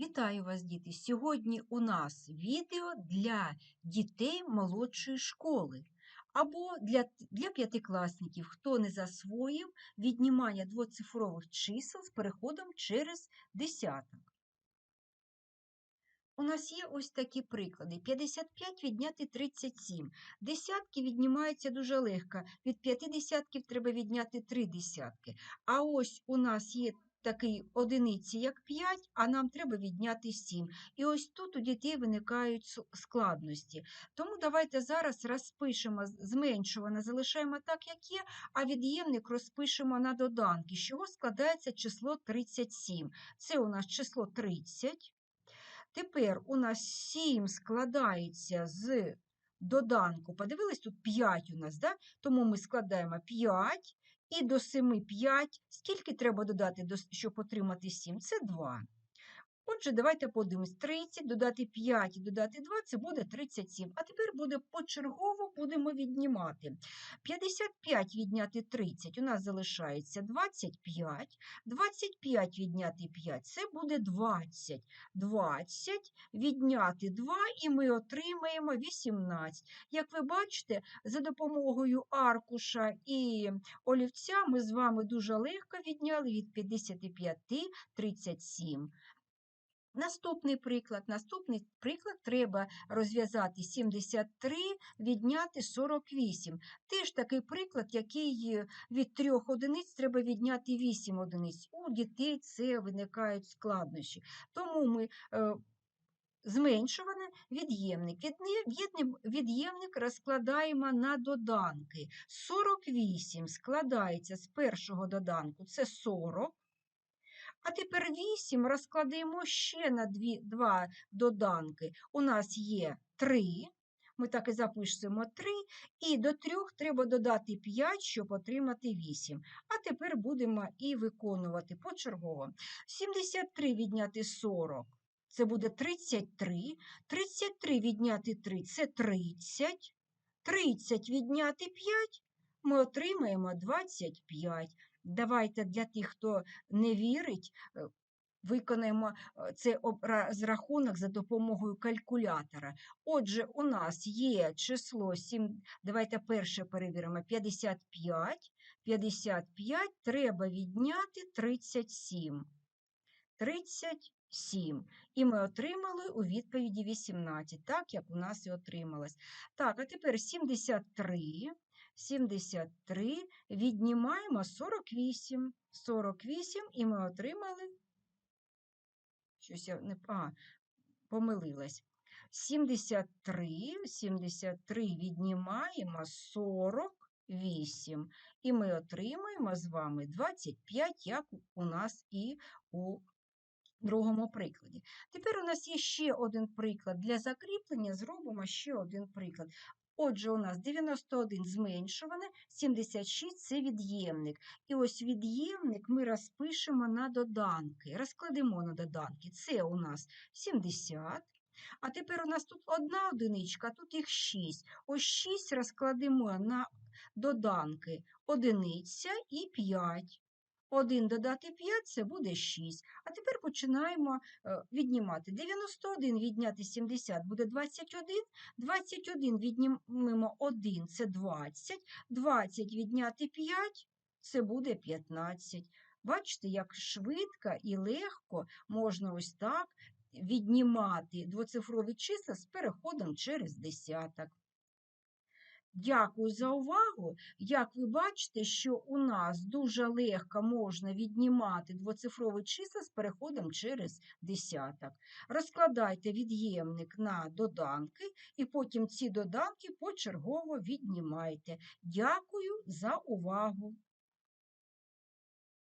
Вітаю вас, діти! Сьогодні у нас відео для дітей молодшої школи або для, для п'ятикласників, хто не засвоїв віднімання двоцифрових чисел з переходом через десяток. У нас є ось такі приклади. 55 відняти 37. Десятки віднімаються дуже легко. Від п'яти десятків треба відняти три десятки. А ось у нас є такий одиниці, як 5, а нам треба відняти 7. І ось тут у дітей виникають складності. Тому давайте зараз розпишемо зменшуване, залишаємо так, як є, а від'ємник розпишемо на доданки, з чого складається число 37. Це у нас число 30. Тепер у нас 7 складається з доданку. Подивились, тут 5 у нас, да? тому ми складаємо 5 і до 7 5. Скільки треба додати, щоб отримати 7? Це 2. Отже, давайте подивимось. 30 додати 5 і додати 2 це буде 37. А тепер буде почергово будемо віднімати. 55 відняти 30 у нас залишається 25. 25 відняти 5 це буде 20. 20 відняти 2 і ми отримаємо 18. Як ви бачите, за допомогою аркуша і олівця ми з вами дуже легко відняли від 55 37. Наступний приклад. Наступний приклад треба розв'язати 73, відняти 48. Теж такий приклад, який е, від трьох одиниць треба відняти 8 одиниць. У дітей це виникають складнощі. Тому ми е, зменшуване від'ємник- Від'ємник розкладаємо на доданки. 48 складається з першого доданку, це 40. А тепер 8 розкладаємо ще на дві, два доданки. У нас є 3. Ми так і запишемо 3. І до 3 треба додати 5, щоб отримати 8. А тепер будемо і виконувати почергово. 73 відняти 40. Це буде 33. 33 відняти 3 це 30. 30 відняти 5 ми отримаємо 25. Давайте для тих, хто не вірить, е, виконаємо е, цей розрахунок за допомогою калькулятора. Отже, у нас є число 7, давайте перше перевіримо, 55. 55 треба відняти 37. 37. І ми отримали у відповіді 18, так як у нас і отрималось. Так, а тепер 73. 73 віднімаємо 48. 48 і ми отримали. Щось я не а, помилилась. 73, 73 віднімаємо 48. І ми отримаємо з вами 25, як у нас і у другому прикладі. Тепер у нас є ще один приклад. Для закріплення зробимо ще один приклад. Отже, у нас 91 зменшуване, 76 це від'ємник. І ось від'ємник ми розпишемо на доданки. Розкладемо на доданки. Це у нас 70. А тепер у нас тут одна одиничка, тут їх 6. Ось 6 розкладемо на доданки одиниця і 5. 1 додати 5 це буде 6. А тепер починаємо е, віднімати. 91 відняти 70 буде 21. 21 віднімемо 1 це 20. 20 відняти 5 це буде 15. Бачите, як швидко і легко можна ось так віднімати двоцифрові числа з переходом через десяток. Дякую за увагу. Як ви бачите, що у нас дуже легко можна віднімати двоцифрові числа з переходом через десяток. Розкладайте від'ємник на доданки і потім ці доданки почергово віднімайте. Дякую за увагу.